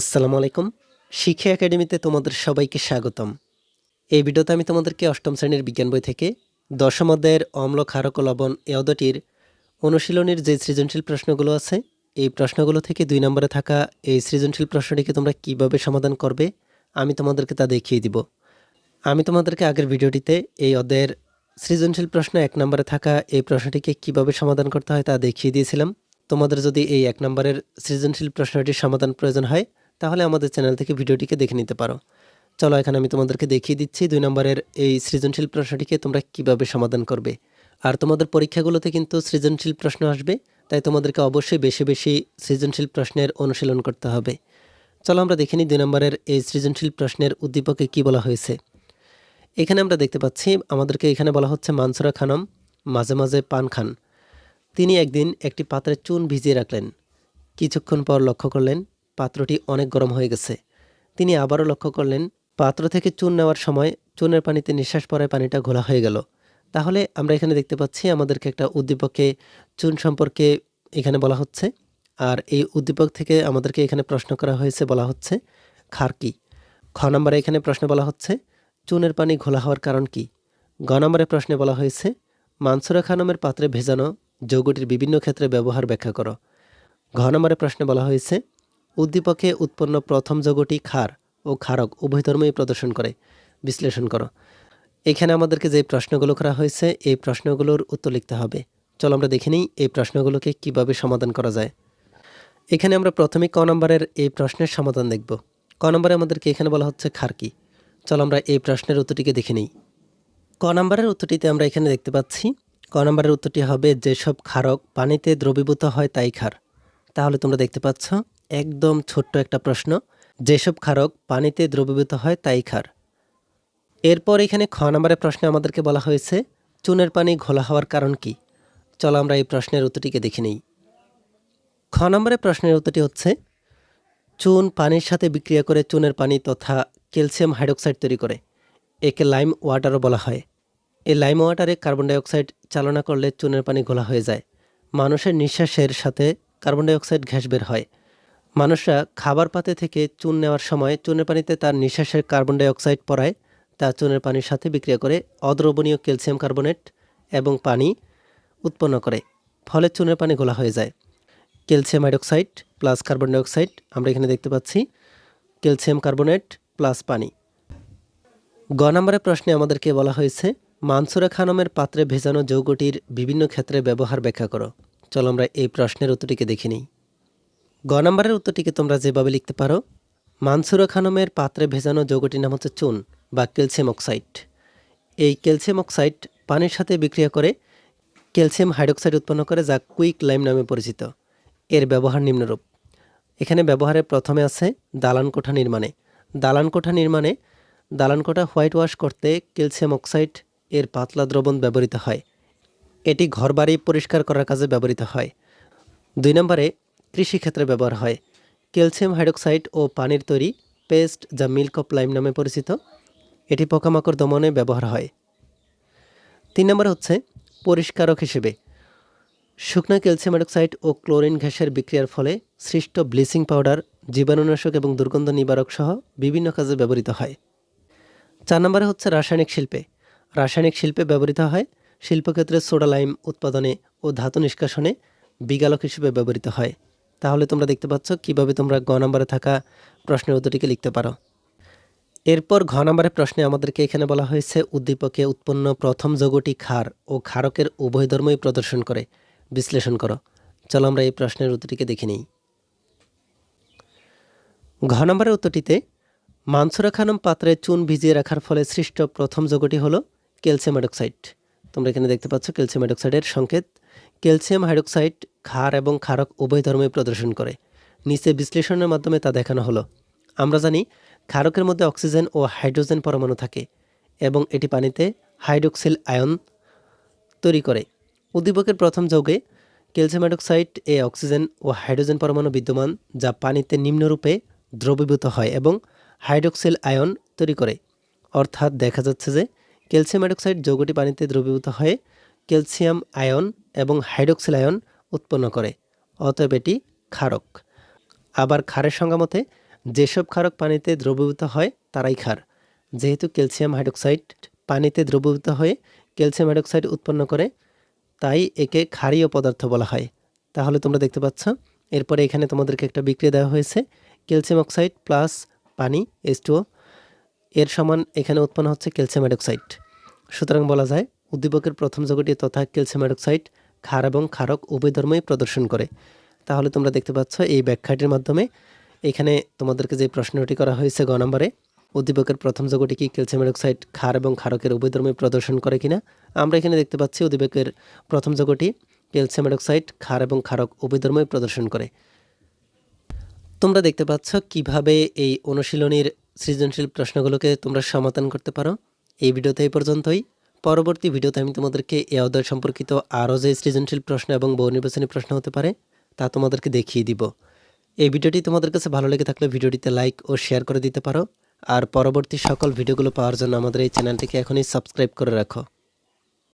আসসালামু আলাইকুম। শিক্ষা একাডেমিতে তোমাদের সবাইকে স্বাগতম। এই ভিডিওতে আমি তোমাদেরকে অষ্টম শ্রেণির বিজ্ঞান বই থেকে দশম অধ্যায়ের অম্ল ক্ষারক লবণ এ অধ্যায়টির অনুশীলনের যে সৃজনশীল প্রশ্নগুলো আছে, এই প্রশ্নগুলো থেকে দুই নম্বরে থাকা এই সৃজনশীল প্রশ্নটিকে তোমরা কীভাবে সমাধান করবে, আমি তোমাদেরকে তা দেখিয়ে দিব। আমি তোমাদেরকে আগের ভিডিওটিতে এই অধ্যায়ের সৃজনশীল প্রশ্ন এক নম্বরে থাকা এই প্রশ্নটিকে কীভাবে সমাধান করতে হয় তা দেখিয়ে দিয়েছিলাম। তোমাদের যদি এই এক নম্বরের সৃজনশীল প্রশ্নটির সমাধান প্রয়োজন হয় তাহলে আমাদের চ্যানেল থেকে ভিডিওটিকে দেখে নিতে পারো। চলো, এখানে আমি তোমাদেরকে দেখিয়ে দিচ্ছি দুই নম্বরের এই সৃজনশীল প্রশ্নটিকে তোমরা কীভাবে সমাধান করবে। আর তোমাদের পরীক্ষাগুলোতে কিন্তু সৃজনশীল প্রশ্ন আসবে, তাই তোমাদেরকে অবশ্যই বেশি বেশি সৃজনশীল প্রশ্নের অনুশীলন করতে হবে। চলো, আমরা দেখে নিই দুই নম্বরের এই সৃজনশীল প্রশ্নের উদ্দীপকে কি বলা হয়েছে। এখানে আমরা দেখতে পাচ্ছি, আমাদেরকে এখানে বলা হচ্ছে মানসুরা খানম, মাঝে মাঝে পান খান। তিনি একদিন একটি পাত্রে চুন ভিজিয়ে রাখলেন। কিছুক্ষণ পর লক্ষ্য করলেন পাত্রটি অনেক গরম হয়ে গেছে। তিনি আবারও লক্ষ্য করলেন, পাত্র থেকে চুন নেওয়ার সময় চুনের পানিতে নিঃশ্বাস পড়ায় পানিটা ঘোলা হয়ে গেল। তাহলে আমরা এখানে দেখতে পাচ্ছি আমাদেরকে একটা উদ্দীপকে চুন সম্পর্কে এখানে বলা হচ্ছে। আর এই উদ্দীপক থেকে আমাদেরকে এখানে প্রশ্ন করা হয়েছে বলা হচ্ছে, খার কি? খ নম্বরে এখানে প্রশ্ন বলা হচ্ছে, চুনের পানি ঘোলা হওয়ার কারণ কি? গ নম্বরে প্রশ্নে বলা হয়েছে, মানসুরা খানমের পাত্রে ভেজানো যৌগটির বিভিন্ন ক্ষেত্রে ব্যবহার ব্যাখ্যা করো। ঘ নম্বরে প্রশ্নে বলা হয়েছে উদ্দীপকে উৎপন্ন প্রথম যৌগটি ক্ষার ও ক্ষারক উভয় ধর্মই প্রদর্শন করে। বিশ্লেষণ করো। এখানে আমাদেরকে যে প্রশ্নগুলো করা হয়েছে, এই প্রশ্নগুলোর উত্তর লিখতে হবে। চলো আমরা দেখে নিই এই প্রশ্নগুলোকে কীভাবে সমাধান করা যায়। এখানে আমরা প্রথমে ক নম্বরের এই প্রশ্নের সমাধান দেখব। ক নম্বরে আমাদেরকে এখানে বলা হচ্ছে ক্ষার কি? চলো আমরা এই প্রশ্নের উত্তরটিকে দেখে নিই। ক নম্বরের উত্তরটিতে আমরা এখানে দেখতে পাচ্ছি, ক নম্বরের উত্তরটি হবে, যেসব ক্ষারক পানিতে দ্রবীভূত হয় তাই ক্ষার তাহলে তোমরা দেখতে পাচ্ছ একদম ছোট্ট একটা প্রশ্ন। যেসব ক্ষারক পানিতে দ্রবীভূত হয় তাই ক্ষার। এরপর এখানে খ নম্বরের প্রশ্নে আমাদেরকে বলা হয়েছে, চুনের পানি ঘোলা হওয়ার কারণ কি? চলো আমরা এই প্রশ্নের উত্তরটিকে দেখে নিই। খ নম্বরের প্রশ্নের উত্তরটি হচ্ছে, চুন পানির সাথে বিক্রিয়া করে চুনের পানি তথা ক্যালসিয়াম হাইড্রোক্সাইড তৈরি করে। একে লাইম ওয়াটারও বলা হয়। এই লাইম ওয়াটারে কার্বন ডাইঅক্সাইড চালনা করলে চুনের পানি ঘোলা হয়ে যায়। মানুষের নিঃশ্বাসের সাথে কার্বন ডাইঅক্সাইড গ্যাস বের হয়। মানুষরা খাবার পাতে থেকে চুন নেওয়ার সময় চুনের পানিতে তার নিঃশ্বাসের কার্বন ডাইঅক্সাইড পড়ায় তা চুনের পানির সাথে বিক্রিয়া করে অদ্রবণীয় ক্যালসিয়াম কার্বনেট এবং পানি উৎপন্ন করে, ফলে চুনের পানি ঘোলা হয়ে যায়। Calcium hydroxide plus carbon dioxide আমরা এখানে দেখতে পাচ্ছি। ক্যালসিয়াম কার্বনেট প্লাস পানি। গ নম্বরের প্রশ্নে আমাদেরকে বলা হয়েছে, মানসুরা খানমের পাত্রে ভেজানো যৌগটির বিভিন্ন ক্ষেত্রে ব্যবহার ব্যাখ্যা করো। চলো আমরা এই প্রশ্নের উত্তরটিকে দেখে নিই। গ নম্বরের উত্তরটিকে তোমরা যেভাবে লিখতে পারো, মানসুরা খানমের পাত্রে ভেজানো যৌগটির নাম হচ্ছে চুন বা ক্যালসিয়াম অক্সাইড। এই ক্যালসিয়াম অক্সাইড পানির সাথে বিক্রিয়া করে ক্যালসিয়াম হাইড্রোক্সাইড উৎপন্ন করে যা কুইক লাইম নামে পরিচিত। এর ব্যবহার নিম্নরূপ। এখানে ব্যবহারে প্রথমে আছে দালান কোঠা নির্মাণে। দালান কোঠা নির্মাণে দালান কোঠা হোয়াইট ওয়াশ করতে ক্যালসিয়াম অক্সাইড এর পাতলা দ্রবণ ব্যবহৃত হয়। এটি ঘরবাড়ি পরিষ্কার করার কাজে ব্যবহৃত হয়। দুই নম্বরে কৃষিক্ষেত্রে ব্যবহার হয়। ক্যালসিয়াম হাইড্রোক্সাইড ও পানির তৈরি পেস্ট যা মিল্ক অফ লাইম নামে পরিচিত, এটি পোকামাকড় দমনে ব্যবহার হয়। তিন নম্বর হচ্ছে পরিষ্কারক হিসেবে। শুকনো ক্যালসিয়াম হাইড্রোক্সাইড ও ক্লোরিন গ্যাসের বিক্রিয়ার ফলে সৃষ্ট ব্লিচিং পাউডার, জীবাণুনাশক এবং দুর্গন্ধ নিবারক সহ বিভিন্ন কাজে ব্যবহৃত হয়। চার নম্বরে হচ্ছে রাসায়নিক শিল্পে। রাসায়নিক শিল্পে ব্যবহৃত হয়, শিল্পক্ষেত্রে সোডা লাইম উৎপাদনে ও ধাতু নিষ্কাশনে বিগালক হিসেবে ব্যবহৃত হয়। তাহলে তোমরা দেখতে পাচ্ছ কীভাবে তোমরা গ নম্বরে থাকা প্রশ্নের উত্তরটিকে লিখতে পারো। এরপর ঘ নম্বরের প্রশ্নে আমাদেরকে এখানে বলা হয়েছে, উদ্দীপকে উৎপন্ন প্রথম যৌগটি ক্ষার ও ক্ষারকের উভয় ধর্মই প্রদর্শন করে। বিশ্লেষণ করো। চলো আমরা এই প্রশ্নের উত্তরটিকে দেখে নিই। ঘ নম্বরের উত্তরটিতে মানসুরা খানম পাত্রে চুন ভিজিয়ে রাখার ফলে সৃষ্ট প্রথম যৌগটি হলো ক্যালসিয়াম হাইড্রোক্সাইড। তোমরা এখানে দেখতে পাচ্ছ ক্যালসিয়াম হাইড্রোক্সাইডের সংকেত। ক্যালসিয়াম হাইড্রোক্সাইড ক্ষার এবং ক্ষারক উভয় ধর্মই প্রদর্শন করে। নিচে বিশ্লেষণের মাধ্যমে তা দেখানো হলো। আমরা জানি ক্ষারকের মধ্যে অক্সিজেন ও হাইড্রোজেন পরমাণু থাকে এবং এটি পানিতে হাইড্রোক্সিল আয়ন তৈরি করে। উদ্দীপকের প্রথম যৌগে ক্যালসিয়াম হাইড্রোক্সাইড এ অক্সিজেন ও হাইড্রোজেন পরমাণু বিদ্যমান, যা পানিতে নিম্নরূপে দ্রবীভূত হয় এবং হাইড্রোক্সিল আয়ন তৈরি করে। অর্থাৎ দেখা যাচ্ছে যে, ক্যালসিয়াম হাইড্রোক্সাইড যৌগটি পানিতে দ্রবীভূত হয়ে ক্যালসিয়াম আয়ন এবং হাইড্রোক্সিল আয়ন উৎপন্ন করে, অতএব এটি ক্ষারক। আবার ক্ষারের সংজ্ঞা মতে, যেসব ক্ষারক পানিতে দ্রবীভূত হয়, তারাই ক্ষার। যেহেতু ক্যালসিয়াম হাইড্রোক্সাইড পানিতে দ্রবীভূত হয়ে ক্যালসিয়াম হাইড্রোক্সাইড উৎপন্ন করে, তাই একে ক্ষারীয় পদার্থ বলা হয়। তাহলে তোমরা দেখতে পাচ্ছ, এরপরে এখানে তোমাদেরকে একটা বিক্রিয়া দেওয়া হয়েছে। ক্যালসিয়াম অক্সাইড প্লাস পানি এইচ এর সমান এখানে উৎপন্ন হচ্ছে ক্যালসিয়াম হাইড্রোক্সাইড। সুতরাং বলা যায়, উদ্দীপকের প্রথম যৌগটি তথা ক্যালসিয়াম হাইড্রোক্সাইড ক্ষার এবং ক্ষারক উভয় ধর্মই প্রদর্শন করে। তাহলে তোমরা দেখতে পাচ্ছ এই ব্যাখ্যাটির মাধ্যমে এখানে তোমাদেরকে যে প্রশ্নটি করা হয়েছে গ নম্বরে, উদ্দীপকের প্রথম যৌগটি কি ক্যালসিয়াম হাইড্রোক্সাইড ক্ষার এবং ক্ষারকের উভয় ধর্মই প্রদর্শন করে কিনা? আমরা এখানে দেখতে পাচ্ছি উদ্দীপকের প্রথম যৌগটি ক্যালসিয়াম হাইড্রোক্সাইড ক্ষার এবং ক্ষারক উভয় ধর্মই প্রদর্শন করে। তোমরা দেখতে পাচ্ছ কীভাবে এই অনুশীলনীর সৃজনশীল প্রশ্নগুলোকে তোমরা সমাধান করতে পারো। এই ভিডিওতে এই পর্যন্তই। পরবর্তী ভিডিওতে আমি তোমাদেরকে এ অধ্যায় সম্পর্কিত আরও যে সৃজনশীল প্রশ্ন এবং বহু নির্বাচনী প্রশ্ন হতে পারে, তা তোমাদেরকে দেখিয়ে দিব। এই ভিডিওটি তোমাদের কাছে ভালো লেগে থাকলে ভিডিওটিতে লাইক ও শেয়ার করে দিতে পারো। আর পরবর্তী সকল ভিডিওগুলো পাওয়ার জন্য আমাদের এই চ্যানেলটিকে এখনই সাবস্ক্রাইব করে রাখো।